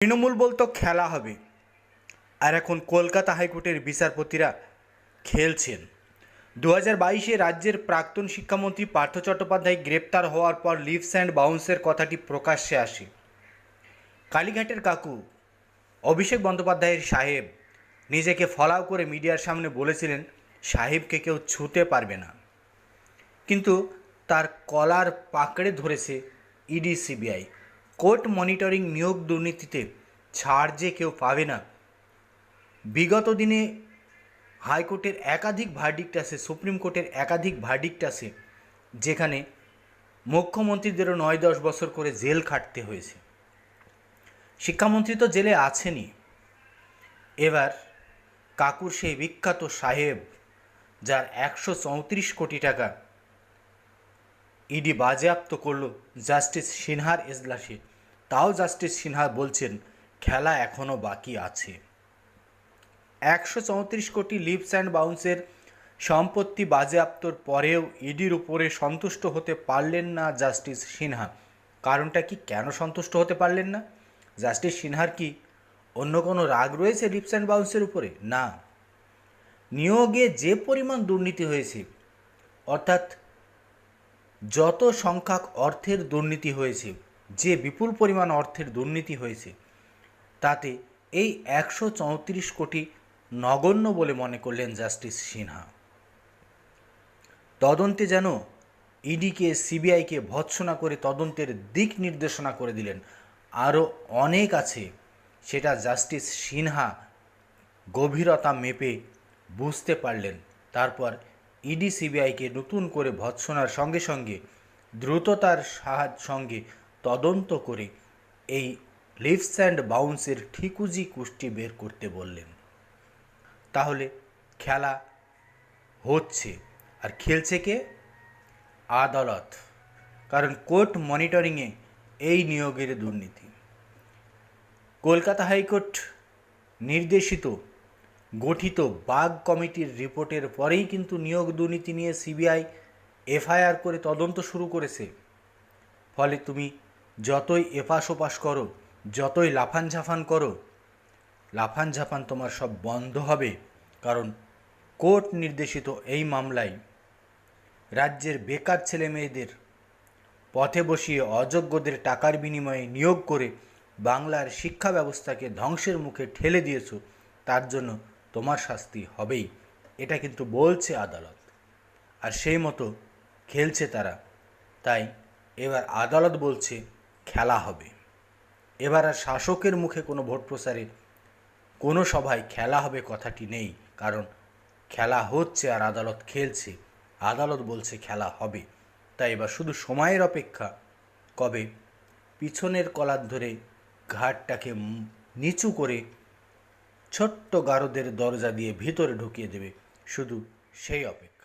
তৃণমূল বলতো খেলা হবে। আর এখন কলকাতা হাইকোর্টের বিচারপতিরা খেলছেন। দু হাজার বাইশে রাজ্যের প্রাক্তন শিক্ষামন্ত্রী পার্থ চট্টোপাধ্যায় গ্রেপ্তার হওয়ার পর লিভস অ্যান্ড বাউন্সের কথাটি প্রকাশ্যে আসে। কালীঘাটের কাকু অভিষেক বন্দ্যোপাধ্যায়ের সাহেব নিজেকে ফলাও করে মিডিয়ার সামনে বলেছিলেন, সাহেবকে কেউ ছুতে পারবে না। কিন্তু তার কলার পাকড়ে ধরেছে ইডি, সিবিআই। কোর্ট মনিটরিং নিয়োগ দুর্নীতিতে ছাড় যে কেউ পাবে না। বিগত দিনে হাইকোর্টের একাধিক ভার্ডিক্ট আছে সুপ্রিম কোর্টের একাধিক ভার্ডিক্ট আছে যেখানে মুখ্যমন্ত্রীদেরও নয় দশ বছর করে জেল খাটতে হয়েছে। শিক্ষামন্ত্রী তো জেলে আছেনই। এবার কাকুর সেই বিখ্যাত সাহেব, যার একশো চৌত্রিশ কোটি টাকা ইডি বাজেয়াপ্ত করল জাস্টিস সিনহার এজলাসে। তাও জাস্টিস সিনহা বলছেন, খেলা এখনও বাকি আছে। একশো চৌত্রিশ কোটি লিপস অ্যান্ড বাউন্সের সম্পত্তি বাজেয়াপ্তর পরেও ইডির উপরে সন্তুষ্ট হতে পারলেন না জাস্টিস সিনহা। কারণটা কি কেন সন্তুষ্ট হতে পারলেন না? জাস্টিস সিনহার কি অন্য কোনো রাগ রয়েছে লিপস অ্যান্ড বাউন্সের উপরে? না। নিয়োগে যে পরিমাণ দুর্নীতি হয়েছে, অর্থাৎ যত সংখ্যক অর্থের দুর্নীতি হয়েছে, যে বিপুল পরিমাণ অর্থের দুর্নীতি হয়েছে, তাতে এই একশো চৌত্রিশ কোটি নগণ্য বলে মনে করলেন জাস্টিস সিনহা। তদন্তে যেন ইডিকে, সিবিআইকে ভৎসনা করে তদন্তের দিক নির্দেশনা করে দিলেন, আরও অনেক আছে, সেটা জাস্টিস সিনহা গভীরতা মেপে বুঝতে পারলেন। তারপর ইডি সিবিআইকে নতুন করে ভৎসনার সঙ্গে সঙ্গে দ্রুততার সাহায্য সঙ্গে তদন্ত করে এই লিভস অ্যান্ড বাউন্সের ঠিকুজি কুষ্টি বের করতে বললেন। তাহলে খেলা হচ্ছে। আর খেলছে কে? আদালত। কারণ কোর্ট মনিটরিংয়ে এই নিয়োগের দুর্নীতি। কলকাতা হাইকোর্ট নির্দেশিত গঠিত বাগ কমিটির রিপোর্টের পরেই কিন্তু নিয়োগ দুর্নীতি নিয়ে সিবিআই এফআইআর করে তদন্ত শুরু করেছে। ফলে তুমি যতই এপাশ ওপাশ করো, যতই লাফান ঝাফান করো লাফান ঝাপান তোমার সব বন্ধ হবে, কারণ কোর্ট নির্দেশিত এই মামলায় রাজ্যের বেকার ছেলে মেয়েদের পথে বসিয়ে অযোগ্যদের টাকার বিনিময়ে নিয়োগ করে বাংলার শিক্ষা ব্যবস্থাকে ধ্বংসের মুখে ঠেলে দিয়েছ, তার জন্য তোমার শাস্তি হবেই। এটা কিন্তু বলছে আদালত। আর সেই মতো খেলছে তারা। তাই এবার আদালত বলছে খেলা হবে। এবার আর শাসকের মুখে কোনো ভোট প্রচারে কোনো সভায় খেলা হবে কথাটি নেই। কারণ খেলা হচ্ছে আর আদালত খেলছে। আদালত বলছে খেলা হবে। তাই এবার শুধু সময়ের অপেক্ষা। কবে? পিছনের কলার ধরে ঘাটটাকে নিচু করে ছোট্ট গারদের দরজা দিয়ে ভিতরে ঢুকিয়ে দেবে। শুধু সেই অপেক্ষা।